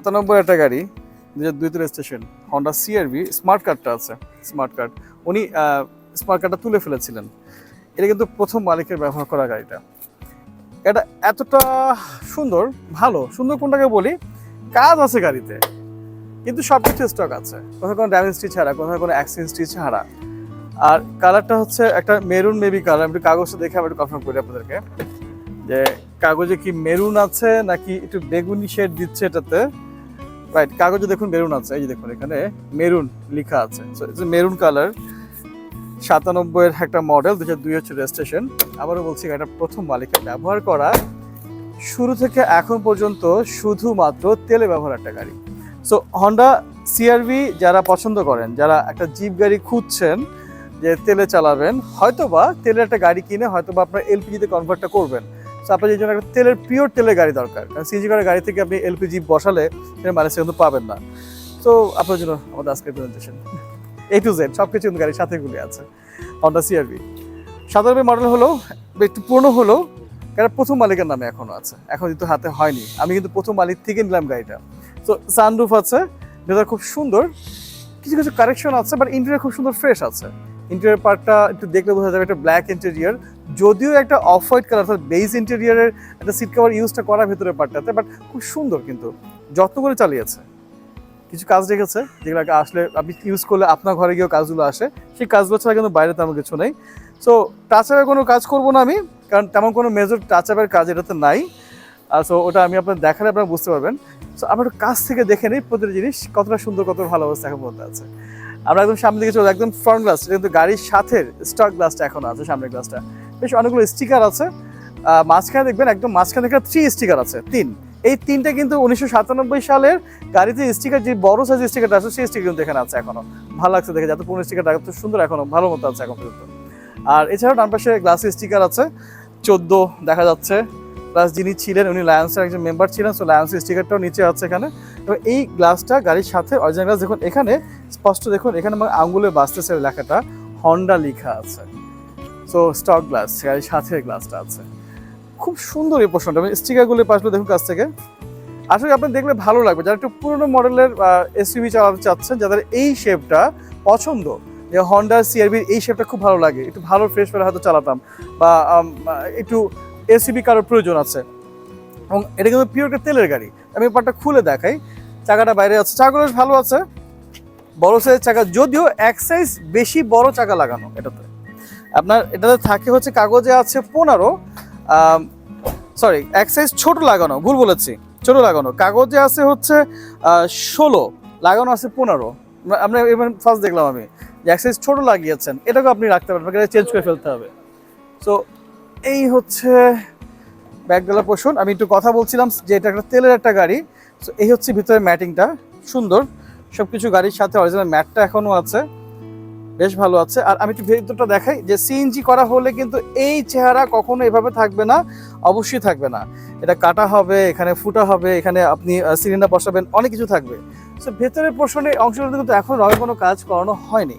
সাতানব্বই একটা গাড়ি দু হাজার দুই স্টেশন। হন্ডা সিআরবি স্মার্ট কার্ডটা আছে স্মার্ট কার্ড উনি স্মার্ট কার্ডটা তুলে ফেলেছিলেন। এটা কিন্তু প্রথম মালিকের ব্যবহার করা গাড়িটা। এটা এতটা সুন্দর, ভালো, সুন্দর কোনটাকে বলি? কাজ আছে গাড়িতে, কিন্তু সব কিছু স্টক আছে। কোথাও কোনো ড্যামেজ স্টিচ ছাড়া, কোথাও কোনো অ্যাক্সিডেন্ট ছাড়া। আর কালারটা হচ্ছে একটা মেরুন মেবি কালার একটু কাগজটা দেখে আমি একটু কনফার্ম করি আপনাদেরকে। যে কাগজে কি মেরুন আছে, নাকি একটু বেগুনি শেড দিচ্ছে এটাতে? রাইট কাগজে দেখুন মেরুন আছে, এই যে দেখুন এখানে মেরুন লেখা আছে। মেরুন কালার সাতানব্বইয়ের একটা মডেল দু দুই হচ্ছে রেজিস্ট্রেশন আবারও বলছি, এটা প্রথম মালিকের ব্যবহার করা। শুরু থেকে এখন পর্যন্ত শুধুমাত্র তেলে ব্যবহার একটা গাড়ি। সো হন্ডা সিআরভি যারা পছন্দ করেন, যারা একটা জিপ গাড়ি খুঁজছেন যে তেলে চালাবেন, হয়তোবা তেলের একটা গাড়ি কিনে হয়তোবা আপনার এলপিজিতে কনভার্টটা করবেন। সো আপনার জন্য একটা তেলের পিওর তেলের গাড়ি দরকার। কারণ সিএনজি করার গাড়ি থেকে আপনি এলপিজি বসালে সেটা মাইলেজ কিন্তু পাবেন না। তো আপনার জন্য আমাদের আজকের প্রেজেন্টেশন এ টু জেড সব কিছু গাড়ির সাথে গুলি আছে। হন্ডা সিআরবি সাধারণ মডেল হলো, একটু পুরনো হলো গাড়ির প্রথম মালিকের নামে এখনও আছে। এখন কিন্তু হাতে হয়নি। আমি কিন্তু প্রথম মালিক থেকে নিলাম গাড়িটা। তো সানরুফ আছে ভেতর খুব সুন্দর। কিছু কিছু কারেকশন আছে বাট ইন্টেরিয়ার খুব সুন্দর ফ্রেশ আছে। ইন্টেরিয়ার পার্টটা একটু দেখলে বোঝা যাবে একটা ব্ল্যাক ইন্টেরিয়ার যদিও একটা অফ হোয়াইট কালার অর্থাৎ বেস ইন্টেরিয়ারের একটা সিট কভার ইউজটা করা ভেতরের পার্টটাতে বাট খুব সুন্দর কিন্তু। যত্ন করে চালিয়েছে। কিছু কাজ রেখেছে, যেগুলো আসলে আপনি ইউজ করলে আপনার ঘরে গিয়েও কাজগুলো আসে। সেই কাজগুলো ছাড়া কিন্তু বাইরে তেমন কিছু নেই। সো টাচ আপের কোনো কাজ করব না আমি, কারণ তেমন কোনো মেজর টাচ আপের কাজ এটাতে নাই। সো ওটা আমি আপনার দেখালে আপনারা বুঝতে পারবেন। সো আমরা একটু কাছ থেকে দেখে নিই প্রতিটা জিনিস, কতটা সুন্দর, কতটা ভালো অবস্থা এখন মধ্যে আছে। আমরা একদম সামনে দিকে চলে একদম ফ্রন্ট গ্লাস কিন্তু গাড়ির সাথে স্টক গ্লাসটা এখন আছে, সামনের গ্লাসটা বেশ অনেকগুলো স্টিকার আছে। মাঝখানে দেখবেন একদম মাঝখানে দেখবেন থ্রি স্টিকার আছে, তিন। এই তিনটা কিন্তু উনিশশো সাতানব্বই সালের গাড়িতে স্টিকার যে বড় সাইজ স্টিকারটা আছে, সেই স্টিকার কিন্তু এখানে আছে এখনও। ভালো লাগছে দেখে, যাতে পুরনো স্টিকারটা এত সুন্দর এখনও, ভালো মতো আছে এখন পর্যন্ত। আর এছাড়াও ডান পাশে গ্লাসে স্টিকার আছে, চোদ্দ দেখা যাচ্ছে। প্লাস যিনি ছিলেন, উনি লায়ন্সের একজন মেম্বার ছিলেন সো লায়ন্সের স্টিকারটাও নিচে আছে এখানে। এবং এই গ্লাসটা গাড়ির সাথে অরিজিনাল গ্লাস দেখুন, এখানে স্পষ্ট দেখুন, এখানে আমার আঙ্গুলে বাঁচতেছে লেখাটা হন্ডা লেখা আছে। সো স্টক গ্লাস গাড়ির সাথে গ্লাসটা আছে। খুব সুন্দর এই পোর্শনটা আমি স্টিকারগুলো পাশগুলো দেখুন কাছ থেকে। আসলে আপনি দেখলে ভালো লাগবে। যারা একটু পুরোনো মডেলের এসইউভি চালাতে চাচ্ছেন, যাদের এই শেপটা পছন্দ, যে হন্ডা সিআরবির এই শেপটা খুব ভালো লাগে। একটু ভালো ফ্রেশ করে হয়তো চালাতাম। বা একটু এসইবি কারোর প্রয়োজন আছে। এবং এটা কিন্তু পিওর তেলের গাড়ি। আমি পার্টটা খুলে দেখাই। চাকাটা বাইরে আছে। চাকাগুলো ভালো আছে। বড় সাইজ চাকা। যদিও এক সাইজ বেশি বড় চাকা লাগানো এটাতে। আপনার এটাতে থাকে হচ্ছে কাগজে আছে পনেরো সরি এক সাইজ ছোট লাগানো, ভুল বলেছি, ছোট লাগানো। কাগজে আছে হচ্ছে ষোলো, লাগানো আছে পনেরো। আমরা এবার ফার্স্ট দেখলাম আমি যে এক সাইজ ছোটো লাগিয়েছেন, এটাকে আপনি রাখতে পারবেন চেঞ্জ করে ফেলতে হবে। সো এই হচ্ছে ব্যাগডালা পোষণ আমি একটু কথা বলছিলাম যে এটা একটা তেলের একটা গাড়ি। সো এই হচ্ছে ভিতরে ম্যাটিংটা সুন্দর। সব কিছু গাড়ির সাথে অরিজিনাল ম্যাটটা এখনও আছে। বেশ ভালো আছে। আর আমি একটু ভেতরটা দেখাই যে সিএনজি করা হলে কিন্তু এই চেহারা কখনো এভাবে থাকবে না, অবশ্যই থাকবে না। এটা কাটা হবে, এখানে ফুটা হবে, এখানে আপনি সিলিন্ডার বসাবেন, অনেক কিছু থাকবে। সো ভেতরের পোর্শনে অংশগুলো কিন্তু এখন রঙের কোনো কাজ করানো হয়নি।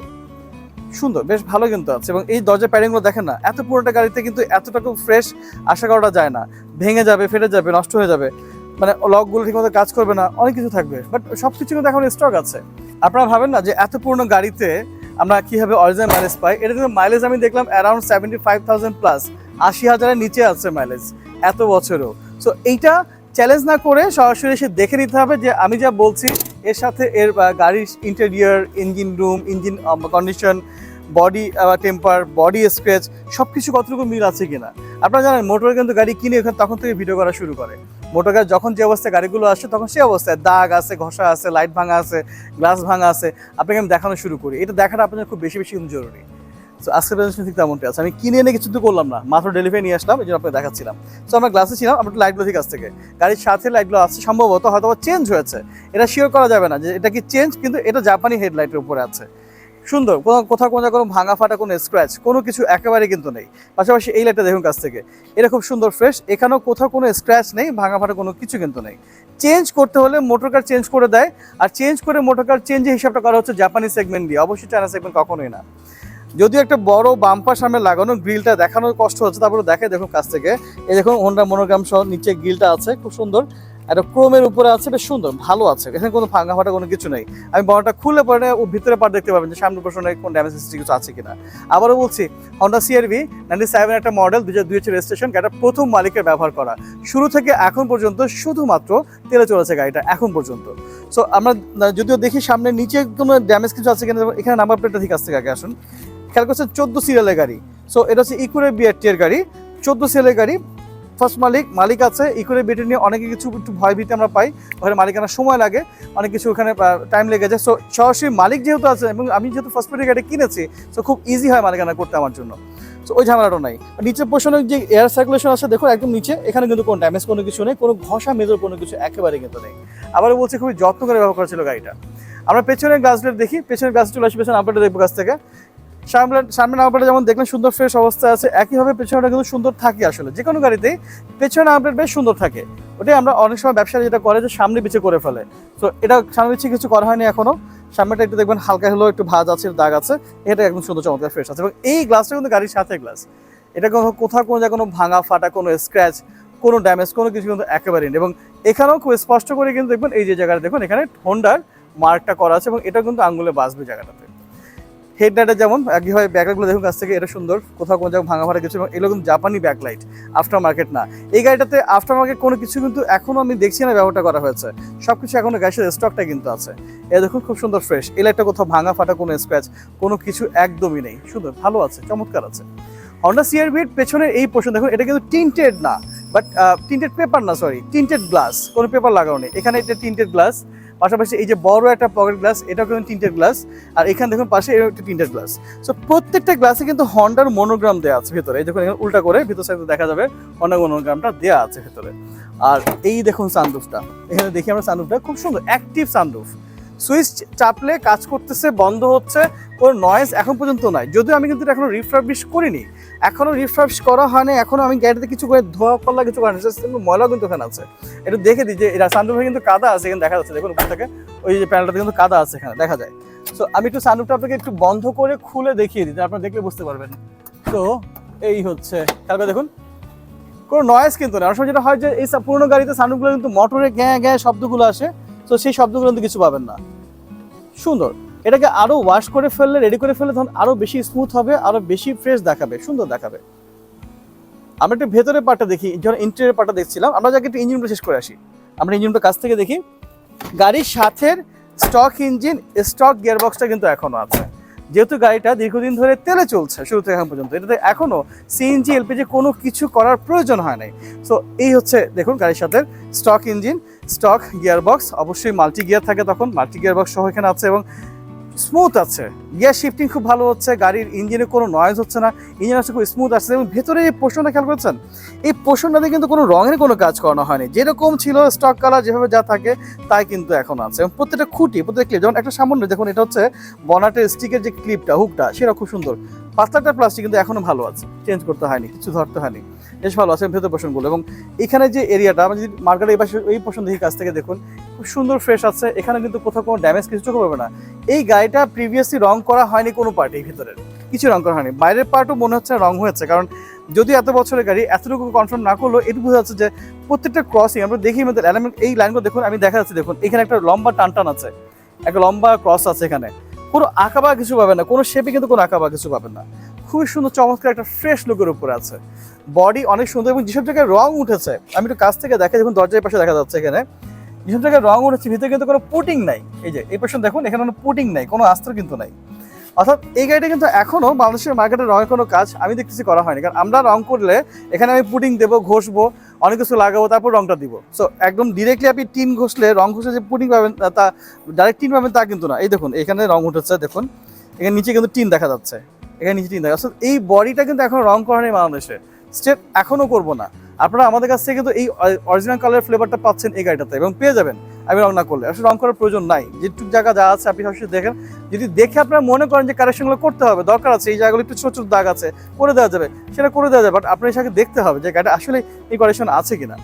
সুন্দর, বেশ ভালো কিন্তু আছে এবং এই দরজা প্যাডিংগুলো দেখেন না, এত পুরোটা গাড়িতে কিন্তু এতটা এতটুকু ফ্রেশ আশা করাটা যায় না। ভেঙে যাবে, ফেটে যাবে, নষ্ট হয়ে যাবে। মানে লকগুলো ঠিকমতো কাজ করবে না, অনেক কিছু থাকবে। বাট সব কিছু কিন্তু এখন স্টক আছে। আপনারা ভাবেন না যে এত পুরনো গাড়িতে আমরা কীভাবে অরিজিনাল মাইলেজ পাই? এটা কিন্তু মাইলেজ আমি দেখলাম around seventy five thousand plus আশি হাজারের নিচে আছে মাইলেজ এত বছরও। সো এইটা চ্যালেঞ্জ না করে সরাসরি এসে দেখে নিতে হবে যে আমি যা বলছি, এর সাথে এর গাড়ির interior engine room engine condition body temper body scratch সব কিছু কতটুকু মিল আছে কিনা। আপনারা জানেন মোটর কিন্তু গাড়ি কিনে তখন থেকে ভিডিও করা শুরু করে। মোটর গাড়ি যখন যে অবস্থায় গাড়িগুলো আসে, তখন সেই অবস্থায় দাগ আছে, ঘষা আছে, লাইট ভাঙা আছে, গ্লাস ভাঙা আছে। আপনাকে আমি দেখানো শুরু করি। এটা দেখাটা আপনার খুব বেশি বেশি জরুরি। সো আজকের প্রেজেন্টেশন ঠিক তেমনটি আছে। আমি কিনে এনে কিছু তো করলাম না। মাত্র ডেলিভারি নিয়ে আসলাম, এই জন্য আপনাকে দেখাচ্ছিলাম। তো আমরা গ্লাসে ছিলাম, আমরা লাইটগুলো ঠিক কাছ থেকে। গাড়ির সাথে লাইটগুলো আছে, সম্ভবত হয়তো চেঞ্জ হয়েছে। এটা শিওর করা যাবে না যে এটা কি চেঞ্জ কিন্তু এটা জাপানি হেডলাইটের উপরে আছে। সুন্দর, কোথাও কোনো কোনো ভাঙা ফাটা কোনো স্ক্র্যাচ কোনো কিছু একেবারে কিন্তু নেই। পাশাপাশি এই লাইটটা দেখুন কাছ থেকে। এটা খুব সুন্দর ফ্রেশ এখানেও কোথাও কোনো স্ক্র্যাচ নেই, ভাঙা ফাটা কোনো কিছু কিন্তু নেই। চেঞ্জ করতে হলে মোটর কার চেঞ্জ করে দেয়, আর চেঞ্জ করে মোটর কার চেঞ্জের হিসাবটা করা হচ্ছে জাপানি সেগমেন্ট দিয়ে। অবশ্যই চায়না সেগমেন্ট কখনোই না। যদিও একটা বড় বাম্পার সামনে লাগানো গ্রিলটা দেখানোর কষ্ট হচ্ছে, তারপরে দেখে দেখুন কাছ থেকে। এই দেখুন হোন্ডা মনোগ্রাম সহ নিচে গ্রিলটা আছে, খুব সুন্দর। একটা ক্রোমের উপরে আছে, বেশ সুন্দর, ভালো আছে। এখানে কোনো ভাঙা ফাটা কোনো কিছু নেই। আমি বড়টা খুলে পরে ও ভিতরে পার দেখতে পাবেন যে সামনে পোষণে কোন ড্যামেজ হিস্ট্রি কিছু আছে কিনা। আবারও বলছি হন্ডা সিআরভি নাইনটি সেভেন একটা মডেল দুই হাজার দুই হচ্ছে রেজিস্ট্রেশন গাড়িটা প্রথম মালিকের ব্যবহার করা। শুরু থেকে এখন পর্যন্ত শুধুমাত্র তেলে চলেছে গাড়িটা, এখন পর্যন্ত। সো আমরা যদিও দেখি সামনে নিচে কোনো ড্যামেজ কিছু আছে কিনা এখানে নাম্বার প্লেটটা ঠিক আসছে আগে আসুন। খেয়াল করছেন, চোদ্দ সিরিয়ালের গাড়ি। সো এটা হচ্ছে ইকুরে বিআরটি এর গাড়ি। চোদ্দ সিরিয়ালের গাড়ি ফার্স্ট মালিক মালিক আছে ইকুরে বিটি নিয়ে অনেক কিছু একটু ভয় ভীতি আমরা পাই, ওখানে মালিকানার সময় লাগে, অনেক কিছু ওখানে টাইম লেগে যায়। সো সরাসরি মালিক যেহেতু আছে এবং আমি যেহেতু ফার্স্ট পার্টি গাড়ি কিনেছি সো খুব ইজি হয় মালিকানা করতে আমার জন্য। সো ওই ঝামেলাটা নাই। নিচের পোর্শনে যে এয়ার সার্কুলেশন আছে, দেখো একদম নিচে, এখানে কিন্তু কোনো ড্যামেজ কোনো কিছু নেই, কোনো ঘষা মেজর কোনো কিছু একেবারে কিন্তু নেই। আবার বলছে, খুবই যত্ন করে ব্যবহার করা ছিল গাড়িটা। আমরা পেছনের গ্লাসগুলো দেখি, পেছনের গ্লাস চলে আসি পেছনে আপডেট দেখব কাছ থেকে। সামনে সামনে যেমন দেখলেন সুন্দর ফ্রেশ অবস্থায় আছে, একইভাবে পেছনটা কিন্তু সুন্দর থাকে আসলে। যে কোনো গাড়িতেই পেছনে আপডেট বেশ সুন্দর থাকে। ওটাই আমরা অনেক সময় ব্যবসায়ী যেটা করে যে সামনে পিছে করে ফেলে। তো এটা সামনে পিছিয়ে কিছু করা হয়নি এখনও। সামনেটা একটু দেখবেন হালকা হলেও একটু ভাজ আছে, দাগ আছে। এটা একদম সুন্দর, চমৎকার ফ্রেশ আছে। এবং এই গ্লাসটা কিন্তু গাড়ির সাথে গ্লাস এটা কোনো, কোথাও কোনো জায়গায় কোনো ভাঙা, ফাটা, কোনো স্ক্র্যাচ কোনো ড্যামেজ কোনো কিছু কিন্তু একেবারেই নেই। এবং এখানেও খুব স্পষ্ট করে কিন্তু দেখবেন এই যে জায়গাটা, দেখুন এখানে হোন্ডার মার্কটা করা আছে এবং এটা কিন্তু আঙ্গুলে বাঁচবে জায়গাটাতে। হেডলাইটে যেমন একইভাবে ব্যাকলাইটগুলো দেখুন, কাছ থেকে এটা সুন্দর, কোথাও কোনো জায়গায় ভাঙা ফাটা কিছু এবং এগুলো কিন্তু জাপানি ব্যাকলাইট আফটার মার্কেট না। এই গাড়িটাতে আফটার মার্কেট কোনো কিছু কিন্তু এখনও আমি দেখছি না ব্যবহারটা করা হয়েছে। সব কিছু এখনও গ্যাসের স্টকটা কিন্তু আছে। এ দেখুন, খুব সুন্দর ফ্রেশ এই লাইটটা কোথাও ভাঙা, ফাটা, কোনো স্ক্র্যাচ কোনো কিছু একদমই নেই। সুন্দর, ভালো আছে, চমৎকার আছে। হন্ডা সিআরবির পেছনে এই পোর্শন দেখুন, এটা কিন্তু টিন্টেড না বাট টিন্টেড পেপার না সরি টিন্টেড গ্লাস কোনো পেপার লাগানো নেই। এখানে এটা টিন্টেড গ্লাস পাশাপাশি এই যে বড় একটা পকেট গ্লাস এটাও কিন্তু তিনটের গ্লাস আর এখানে দেখুন পাশে এটাও একটা তিনটের গ্লাস সো প্রত্যেকটা গ্লাসে কিন্তু হন্ডার মনোগ্রাম দেওয়া আছে ভেতরে। এই দেখুন, এখানে উল্টা করে ভেতর সাইডে দেখা যাবে হন্ডার মনোগ্রামটা দেওয়া আছে ভেতরে। আর এই দেখুন সানরুফটা এখানে দেখি আমরা সানরুফটা খুব সুন্দর অ্যাক্টিভ সানরুফ সুইচ চাপলে কাজ করতেছে, বন্ধ হচ্ছে, কোনো নয়েজ এখন পর্যন্ত নাই। যদিও আমি কিন্তু এটা এখনও রিফ্রাবিশ করিনি। এখনও রিফ্রাবিশ করা হয়নি, এখনও আমি গাড়িতে কিছু করে ধোয়া পাল্লা কিছু করেনি কিন্তু ময়লা কিন্তু ওখানে আছে। একটু দেখে দিই যে এটা সানরুফে কিন্তু কাদা আছে, এখানে দেখা যাচ্ছে। দেখুন উপর থেকে, ওই যে প্যানেলটাতে কিন্তু কাদা আছে এখানে, দেখা যায়। সো আমি একটু সানরুফটা আপনাকে একটু বন্ধ করে খুলে দেখিয়ে দিই আপনারা দেখলে বুঝতে পারবেন। তো, এই হচ্ছে, তারপরে দেখুন, কোনো নয়েজ কিন্তু না সময় যেটা হয় যে, এই পুরোনো গাড়িতে সানরুফগুলো কিন্তু মোটরে গ্যাঁ গ্যাঁ শব্দগুলো আসে। তো সেই শব্দগুলো কিন্তু কিছু পাবেন না। সুন্দর। এটাকে আরও ওয়াশ করে ফেললে রেডি করে ফেললে তখন আরও বেশি স্মুথ হবে, আরও বেশি ফ্রেশ দেখাবে, সুন্দর দেখাবে। আমরা একটু ভেতরের পার্টটা দেখি যখন ইন্টেরিয়র পার্টটা দেখছিলাম। আমরা যাকে একটু ইঞ্জিনটা শেষ করে আসি। আমরা ইঞ্জিনটা কাছ থেকে দেখি, গাড়ির সাথে স্টক ইঞ্জিন স্টক গিয়ারবক্সটা কিন্তু এখনও আছে। যেহেতু গাড়িটা দীর্ঘদিন ধরে তেলে চলছে শুরু থেকে এখন পর্যন্ত। এটাতে এখনও সিএনজি এলপিজি কোনো কিছু করার প্রয়োজন হয় নাই। সো এই হচ্ছে, দেখুন, গাড়ির সাথে স্টক ইঞ্জিন স্টক গিয়ারবক্স অবশ্যই মাল্টি গিয়ার থাকে তখন মাল্টি গিয়ারবক্স সহ এখানে আছে এবং স্মুথ আছে। গিয়ার শিফটিং খুব ভালো হচ্ছে, গাড়ির ইঞ্জিনে কোনো নয়েজ হচ্ছে না ইঞ্জিন আছে খুব স্মুথ আসছে এবং ভেতরে এই পোষণটা খেয়াল করছেন? এই পোষণটাতে কিন্তু কোনো রঙের কোনো কাজ করানো হয়নি। যেরকম ছিল স্টক কালার যেভাবে যা থাকে, তাই কিন্তু এখন আছে এবং প্রত্যেকটা খুঁটি, প্রত্যেকটা ক্লিপ যেমন একটা সামান্য, দেখুন এটা হচ্ছে বনাটের স্টিকের যে ক্লিপটা হুকটা সেটা খুব সুন্দর। পাতলাটা প্লাস্টিক কিন্তু এখনও ভালো আছে চেঞ্জ করতে হয়নি, কিছু ধরতে হয়নি। বেশ ভালো আছে ভেতর পোষণগুলো এবং এখানে যে এরিয়াটা আমরা যদি মার্কেটের এই এই পোষণ দেখি কাছ থেকে দেখুন, খুব সুন্দর ফ্রেশ আছে, এখানে কিন্তু কোথাও কোনো ড্যামেজ কিছু চোখে পাবে না। এই গাড়িটা প্রিভিয়াসলি রং করা হয়নি কোনো পার্ট ভিতরের, কিছু রং করা হয়নি। বাইরের পার্টও মনে হচ্ছে রং হয়েছে, কারণ যদি এত বছরের গাড়ি, এতটুকু কনফার্ম না করলেও এটুকু বোঝা যাচ্ছে যে প্রত্যেকটা ক্রসিং আমরা দেখি আমাদের এলিমেন্ট এই লাইনগুলো দেখুন, আমি দেখা যাচ্ছে, দেখুন, এখানে একটা লম্বা টান টান আছে, একটা লম্বা ক্রস আছে এখানে। কোনো আঁকাবা কিছু পাবেন না, কোনো শেপে কিন্তু কোনো আঁকাবা কিছু পাবেন না। খুবই সুন্দর, চমৎকার একটা ফ্রেশ লুকের উপরে আছে। বডি অনেক সুন্দর এবং যেসব জায়গায় রং উঠেছে, আমি একটু কাছ থেকে দেখে যখন দরজার পাশে দেখা যাচ্ছে এখানে। যেসব জায়গায় রং উঠেছে, ভিতরে কিন্তু কোনো পুটিং নাই। এই যে, এই পাশে দেখুন, এখানে কোনো পুটিং নাই, কোনো আস্ত্র কিন্তু নাই। অর্থাৎ এই গাড়িটা কিন্তু এখনও বাংলাদেশের মার্কেটে রঙের কোনো কাজ আমি দেখতেছি করা হয়নি। কারণ আমরা রং করলে এখানে আমি পুটিং দেবো, ঘষবো, অনেক কিছু লাগাবো, তারপর রংটা দিব। সো একদম ডিরেক্টলি আপনি টিন ঘষলে, রং ঘষে যে পুটিং পাবেন, তা ডাইরেক্ট টিন পাবেন তা কিন্তু না। এই দেখুন, এখানে রং উঠেছে, দেখুন। এখানে নিচে কিন্তু টিন দেখা যাচ্ছে। এখানে নিচে টিন দেখা যাচ্ছে এই বডিটা কিন্তু এখন রং করা নেই বাংলাদেশে। স্টেপ এখনও করব না। আপনারা আমাদের কাছ থেকে কিন্তু এই অরিজিনাল কালার ফ্লেভারটা পাচ্ছেন এই গাড়িটাতে এবং পেয়ে যাবেন। আমি রং না করলে। আসলে রং করার প্রয়োজন নাই। যেটুকু জায়গা যা আছে আপনি সবসময় দেখেন। যদি দেখে আপনারা মনে করেন যে কারেকশনগুলো করতে হবে, দরকার আছে, এই জায়গাগুলো একটু ছোট ছোট দাগ আছে, করে দেওয়া যাবে। সেটা করে দেওয়া যাবে বাট আপনার সাথে দেখতে হবে যে গাড়িটা আসলে এই কারেকশন আছে কিনা।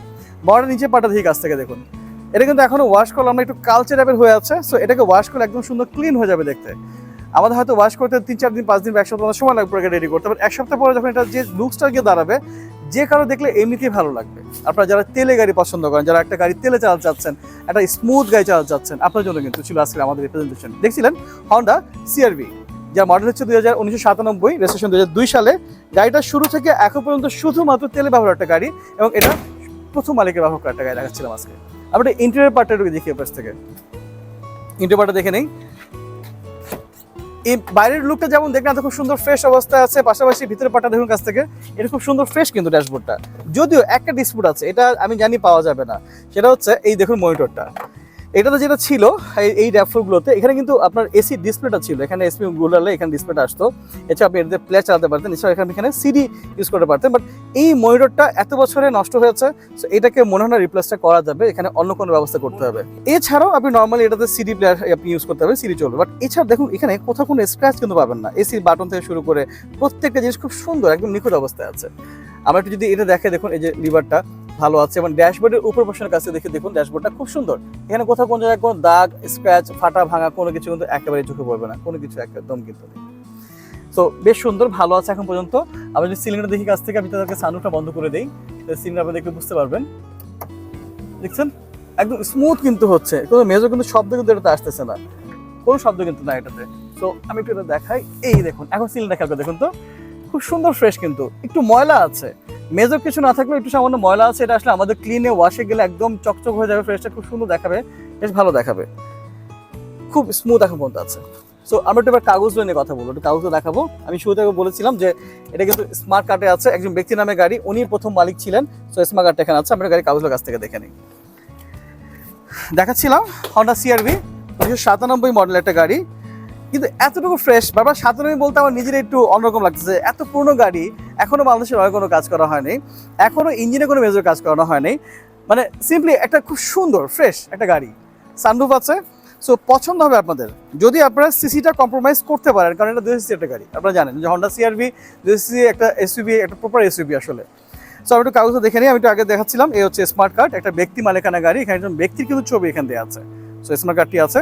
বড় নিচে পাটা দিয়ে কাছ থেকে দেখুন। এটা কিন্তু এখনও ওয়াশ করলে আমরা একটু কালচার টাইপের হয়ে আছে। সো এটাকে ওয়াশ করলে একদম সুন্দর ক্লিন হয়ে যাবে দেখতে। আমাদের হয়তো ওয়াশ করতে তিন চার দিন, পাঁচ দিন এক সপ্তাহ সময় লাগবে রেডি করতে। বাট এক সপ্তাহ পরে যখন এটা যে লুকসটা গিয়ে দাঁড়াবে, যে কারও দেখলে এমনিতেই ভালো লাগবে। আপনারা যারা তেলে গাড়ি পছন্দ করেন, যারা একটা গাড়ি তেলে চালাতে চাচ্ছেন, একটা স্মুথ গাড়ি চালাতে চাচ্ছেন আপনার জন্য কিন্তু ছিল আজকে আমাদের রিপ্রেজেন্টেশন দেখছিলেন? হন্ডা সিআরভি যার মডেল হচ্ছে দুই হাজার উনিশশো সাতানব্বই রেজিস্ট্রেশন দুই হাজার দুই সালে। গাড়িটা শুরু থেকে এখন পর্যন্ত শুধুমাত্র তেলে ব্যবহার একটা গাড়ি এবং এটা প্রথম মালিকের ব্যবহার করা একটা গাড়ি দেখাচ্ছিলাম আজকে। আমরা ইন্টেরিয়র পার্টটা দেখি পাশ থেকে। ইন্টেরিয়র পার্টটা দেখে নেই। এই বাইরের লুকটা যেমন দেখলেন এত খুব সুন্দর ফ্রেশ অবস্থায় আছে, পাশাপাশি ভিতরে পাটা দেখুন কাছ থেকে, এটা খুব সুন্দর ফ্রেশ কিন্তু ড্যাশবোর্ডটা যদিও একটা ডিসপুট আছে, এটা আমি জানি পাওয়া যাবে না। সেটা হচ্ছে এই দেখুন মনিটরটা এটাতে যেটা ছিল, এই- ড্যাফোগুলোতে এখানে কিন্তু আপনার এসি ডিসপ্লেটা ছিল। এখানে এসপি গুলালে এখানে ডিসপ্লেটা আসতো। এছাড়া আপনি এটাতে প্লে চালাতে পারতেন, এছাড়া এখানে এখানে সিডি ইউজ করতে পারতেন। বাট এই মনিটরটা এত বছরে নষ্ট হয়েছে সো এটাকে মনে হয় না রিপ্লেসটা করা যাবে, এখানে অন্য কোনো ব্যবস্থা করতে হবে। এছাড়াও আপনি নর্মালি এটাতে সিডি প্লেয়ার আপনি ইউজ করতে হবে সিডি চলবে। বাট এছাড়া দেখুন, এখানে কোথাও কোনো স্ক্র্যাচ কিন্তু পাবেন না। এসির বাটন থেকে শুরু করে প্রত্যেকটা জিনিস খুব সুন্দর, একদম নিখুঁত অবস্থায় আছে। আমরা একটু যদি এটা দেখে দেখুন, এই যে লিভারটা ভালো আছে এবং ড্যাশবোর্ডের উপর পোর্শনের কাছে দেখে দেখুন, ড্যাশবোর্ডটা খুব সুন্দর। এখানে কোথাও কোনো জায়গায় কোনো দাগ স্ক্র্যাচ ফাটা, ভাঙা কোনো কিছু কিন্তু একেবারে চোখে পড়বে না। কোনো কিছু একদম কিন্তু তো বেশ সুন্দর, ভালো আছে এখন পর্যন্ত। আমরা যদি সিলিন্ডার দেখি কাছ থেকে, আমি তাদেরকে সানুটা বন্ধ করে দিই। সিলিন্ডার আপনি দেখলে বুঝতে পারবেন। দেখছেন? একদম স্মুথ কিন্তু হচ্ছে। কোনো মেজর কিন্তু শব্দ কিন্তু এটাতে আসতেছে না। কোনো শব্দ কিন্তু না এটাতে। তো আমি একটু এটা দেখাই। এই দেখুন, এখন সিলিন্ডার খেয়াল দেখুন তো। খুব সুন্দর ফ্রেশ কিন্তু। একটু ময়লা আছে। মেজর কিছু না থাকলেও একটু সামান্য ময়লা আছে, এটা আসলে আমাদের ক্লিনে ওয়াশে গেলে একদম চকচক হয়ে যাবে ফ্রেশটা খুব সুন্দর দেখাবে, বেশ ভালো দেখাবে। খুব স্মুথ এখন পর্যন্ত আছে। সো আমরা একটু এবার কাগজগুলো নিয়ে কথা বলব, একটু কাগজগুলো দেখাবো। আমি শুরুতে বলেছিলাম যে, এটা কিন্তু স্মার্ট কার্ডে আছে, একজন ব্যক্তি নামে গাড়ি, উনি প্রথম মালিক ছিলেন। সো স্মার্ট কার্ডটা এখানে আছে, আমরা গাড়ি কাগজগুলো কাছ থেকে দেখে নিই। দেখাচ্ছিলাম হন্ডা সিআরভি উনিশশো সাতানব্বই মডেলের একটা গাড়ি। কিন্তু এতটুকু ফ্রেশ বারবার সাতানব্বই বলতে আমার নিজের একটু অন্যরকম লাগতেছে এত পুরনো গাড়ি এখনও বাংলাদেশের হয় কোনো কাজ করা হয়নি। এখনও ইঞ্জিনে কোনো মেজর কাজ করানো হয়নি। মানে সিম্পলি একটা খুব সুন্দর ফ্রেশ একটা গাড়ি। সানরুফ আছে। সো পছন্দ হবে আপনাদের। যদি আপনারা সিসিটা কম্প্রোমাইজ করতে পারেন, কারণ এটা দুই একটা গাড়ি, আপনারা জানেন। যে হন্ডা সিআরভি দুই একটা এসইউবি একটা প্রপার এসইউবি আসলে। সো আমি একটু কাগজটা দেখে নিই, আমি একটু আগে দেখাচ্ছিলাম, এই হচ্ছে স্মার্ট কার্ড একটা ব্যক্তি মালিকানা গাড়ি। এখানে একজন ব্যক্তির কিন্তু ছবি এখানে দেওয়া আছে। সো কার্ডটি আছে।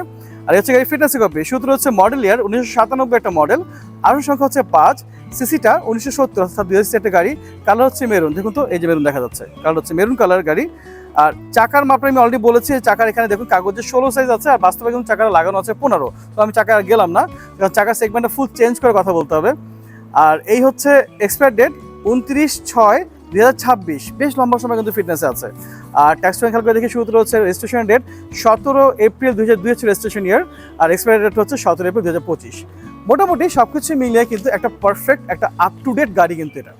আর হচ্ছে গাড়ি ফিটনেস কপি সূত্র হচ্ছে মডেল ইয়ার উনিশশো সাতানব্বই একটা মডেল আরও সংখ্যা হচ্ছে পাঁচ। সিসিটা উনিশশো সত্তর, অর্থাৎ দুই হাজার একটা গাড়ি। কালার হচ্ছে মেরুন দেখুন তো, এই যে মেরুন দেখা যাচ্ছে। কালার হচ্ছে মেরুন কালার গাড়ি। আর চাকার মাপটা আমি অলরেডি বলেছি চাকার এখানে দেখুন, কাগজে ষোলো সাইজ আছে, আর বাস্তবে কিন্তু চাকার লাগানো আছে পনেরো। তো আমি চাকা গেলাম না। চাকার সেগমেন্টটা ফুল চেঞ্জ করে কথা বলতে হবে। আর এই হচ্ছে এক্সপায়ার ডেট উনত্রিশ ছয় ছাব্বিশ। বেশ লম্বা সময় কিন্তু ফিটনেসে আছে। আর ট্যাক্স খেয়াল করে দেখি শুরু হচ্ছে রেজিস্ট্রেশন ডেট সতেরো এপ্রিল দুই হাজার দুই হচ্ছে রেজিস্ট্রেশন ইয়ার আর এক্সপায়ার ডেট হচ্ছে সতেরো এপ্রিল দুই হাজার পঁচিশ। মোটামুটি সব কিছু মিলিয়ে কিন্তু একটা পারফেক্ট একটা আপ টু ডেট গাড়ি কিন্তু এটা।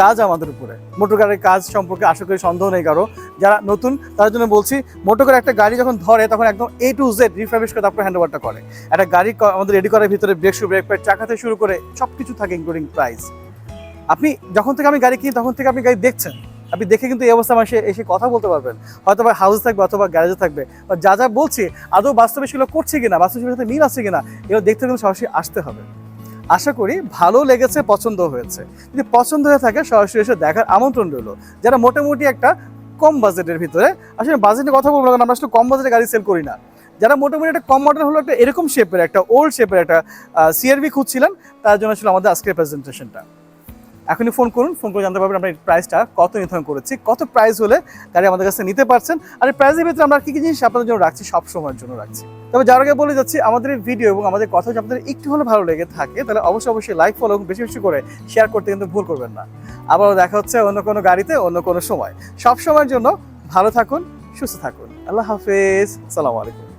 কাজ আমাদের উপরে। মোটর গাড়ির কাজ সম্পর্কে আশা করি সন্দেহ নেই কারও। যারা নতুন, তাদের জন্য বলছি, মোটর একটা গাড়ি যখন ধরে, তখন একদম এ টু জেড রিফার্বিশ করে তারপরে হ্যান্ড ওভারটা করে। একটা গাড়ি আমাদের রেডি করার ভিতরে ব্রেক শু ব্রেক প্যাড চাকাতে শুরু করে সব কিছু থাকে ইনক্লুডিং প্রাইস আপনি যখন থেকে আমি গাড়ি কিনি, তখন থেকে আপনি গাড়ি দেখছেন। আপনি দেখে কিন্তু এই অবস্থা মাসে এসে কথা বলতে পারবেন। হয়তো বা হাউস থাকবে, অথবা গ্যারেজে থাকবে। যা যা বলছি, আদৌ বাস্তবে সেগুলো করছে কিনা, বাস্তবে সাথে মিল আছে কিনা, এগুলো দেখতে কিন্তু সরাসরি আসতে হবে। আশা করি ভালো লেগেছে, পছন্দ হয়েছে। যদি পছন্দ হয়ে থাকে, সরাসরি এসে দেখার আমন্ত্রণ রইল। যারা মোটামুটি একটা কম বাজেটের ভিতরে, আসলে বাজেটের কথা বলব কারণ আমরা আসলে কম বাজেটে গাড়ি সেল করি না। যারা মোটামুটি একটা কম মডেল হলো, একটা এরকম শেপের একটা ওল্ড শেপের একটা সিআরভি খুঁজছিলেন, তার জন্য ছিল আমাদের আজকের প্রেজেন্টেশনটা এখনই ফোন করুন ফোন করে জানতে পারবেন আমরা এই প্রাইসটা কত নির্ধারণ করেছি, কত প্রাইস হলে গাড়ি আমাদের কাছে নিতে পারছেন। আর এই প্রাইসের ভিতরে আমরা কি কি জিনিস আপনাদের জন্য রাখছি? সব সময়ের জন্য রাখছি। তবে যার আগে বলে যাচ্ছি, আমাদের এই ভিডিও এবং আমাদের কথা যদি আপনাদের একটু হলে ভালো লেগে থাকে, তাহলে অবশ্যই অবশ্যই লাইক ফলো এবং বেশি বেশি করে শেয়ার করতে কিন্তু ভুল করবেন না। আবারও দেখা হচ্ছে অন্য কোনো গাড়িতে, অন্য কোনো সময়। সব সময়ের জন্য ভালো থাকুন, সুস্থ থাকুন। আল্লাহ হাফেজ। সালামু আলাইকুম।